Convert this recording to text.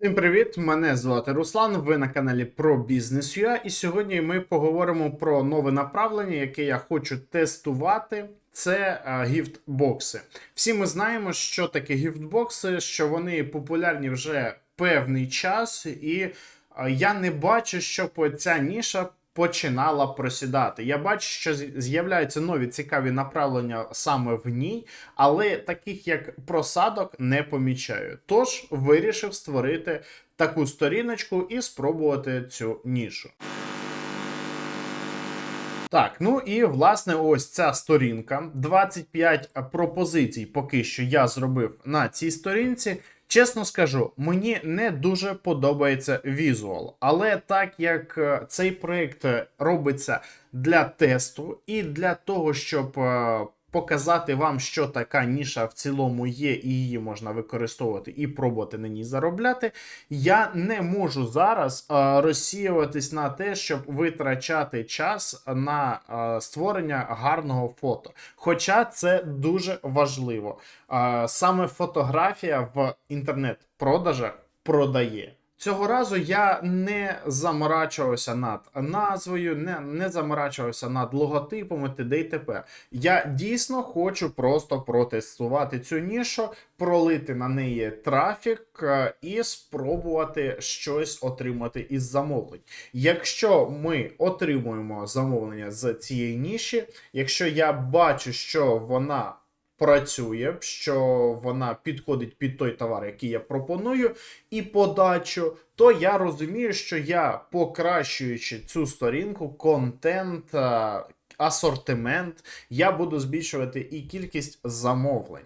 Всім привіт! Мене звати Руслан. Ви на каналі про бізнес UA, і сьогодні ми поговоримо про нове направлення, яке я хочу тестувати. Це е, гіфтбокси. Всі ми знаємо, що таке гіфтбокси, що вони популярні вже певний час, і е, я не бачу, щоб ця ніша починала просідати. Я бачу, що з'являються нові цікаві направлення саме в ній, але таких як просадок не помічаю. Тож вирішив створити таку сторіночку і спробувати цю нішу. Так, ну і власне ось ця сторінка. 25 пропозицій поки що я зробив на цій сторінці. Чесно скажу, мені не дуже подобається візуал, але так як е, цей проект е, робиться для тесту і для того, щоб е, показати вам, що така ніша в цілому є, і її можна використовувати і пробувати на ній заробляти, я не можу зараз е, розсіюватись на те, щоб витрачати час на е, створення гарного фото. Хоча це дуже важливо. Е, саме фотографія в інтернет-продажах продає. Цього разу я не заморачувався над назвою, не, не заморачувався над логотипом і т.д. і т.п. Я дійсно хочу просто протестувати цю нішу, пролити на неї трафік е, і спробувати щось отримати із замовлень. Якщо ми отримуємо замовлення з цієї ніші, якщо я бачу, що вона працює, що вона підходить під той товар, який я пропоную, і подачу, то я розумію, що я покращуючи цю сторінку, контент, е, асортимент, я буду збільшувати і кількість замовлень.